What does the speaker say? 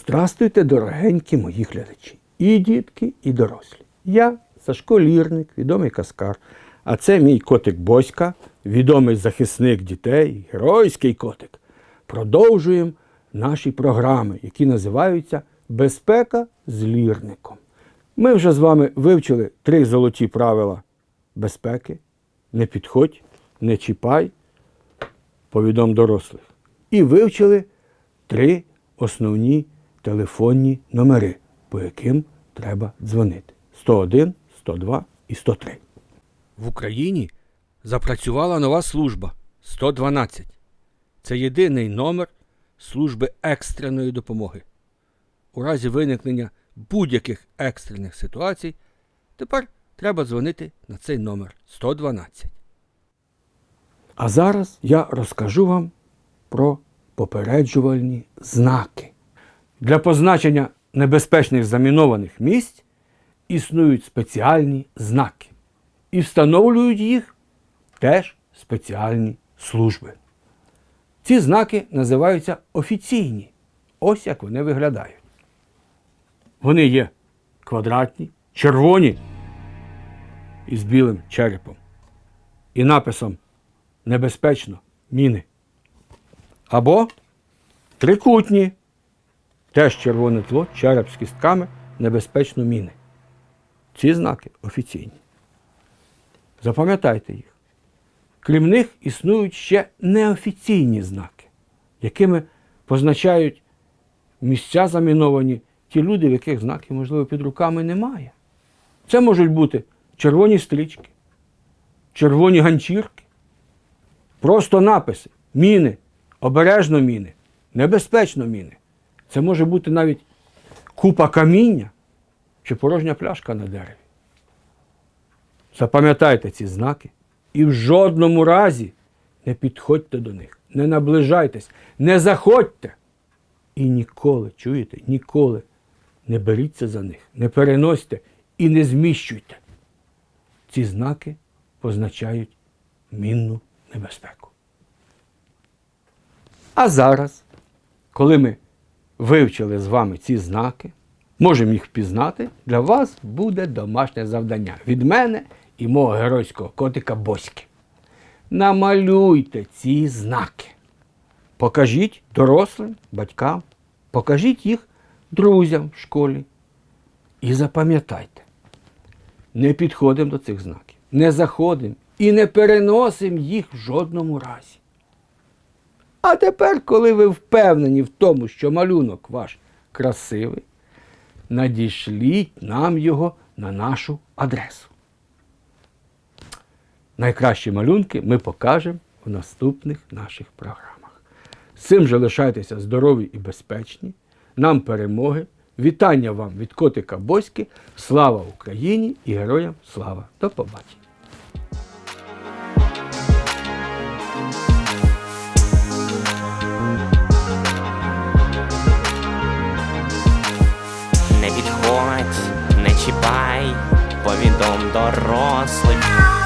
Здрастуйте, дорогенькі мої глядачі, і дітки, і дорослі. Я Сашко Лірник, відомий каскар, а це мій котик Боська, відомий захисник дітей, геройський котик. Продовжуємо наші програми, які називаються Безпека з лірником. Ми вже з вами вивчили три золоті правила безпеки: не підходь, не чіпай, повідом дорослих. І вивчили три основні телефонні номери, по яким треба дзвонити: 101, 102 і 103. В Україні запрацювала нова служба 112. Це єдиний номер служби екстреної допомоги. У разі виникнення будь-яких екстрених ситуацій тепер треба дзвонити на цей номер 112. А зараз я розкажу вам про попереджувальні знаки. Для позначення небезпечних замінованих місць існують спеціальні знаки. І встановлюють їх теж спеціальні служби. Ці знаки називаються офіційні. Ось як вони виглядають. Вони є квадратні, червоні із білим черепом. І написом Небезпечно міни. Або трикутні. Теж червоне тло, череп з кістками, небезпечно міни. Ці знаки офіційні. Запам'ятайте їх. Крім них існують ще неофіційні знаки, якими позначають місця заміновані ті люди, в яких знаків, можливо, під руками немає. Це можуть бути червоні стрічки, червоні ганчірки, просто написи, міни, обережно міни, небезпечно міни. Це може бути навіть купа каміння чи порожня пляшка на дереві. Запам'ятайте ці знаки і в жодному разі не підходьте до них, не наближайтесь, не заходьте. І ніколи, чуєте, ніколи не беріться за них, не переносьте і не зміщуйте. Ці знаки позначають мінну небезпеку. А зараз, коли ми вивчили з вами ці знаки, можемо їх впізнати, для вас буде домашнє завдання від мене і мого геройського котика Боськи. Намалюйте ці знаки. Покажіть дорослим, батькам, покажіть їх друзям в школі. І запам'ятайте, не підходимо до цих знаків, не заходимо і не переносимо їх в жодному разі. А тепер, коли ви впевнені в тому, що малюнок ваш красивий, надішліть нам його на нашу адресу. Найкращі малюнки ми покажемо в наступних наших програмах. З цим же лишайтеся здорові і безпечні. Нам перемоги. Вітання вам від котика Боськи. Слава Україні і героям слава! До побачення! Не підходь, не чіпай, повідом дорослих.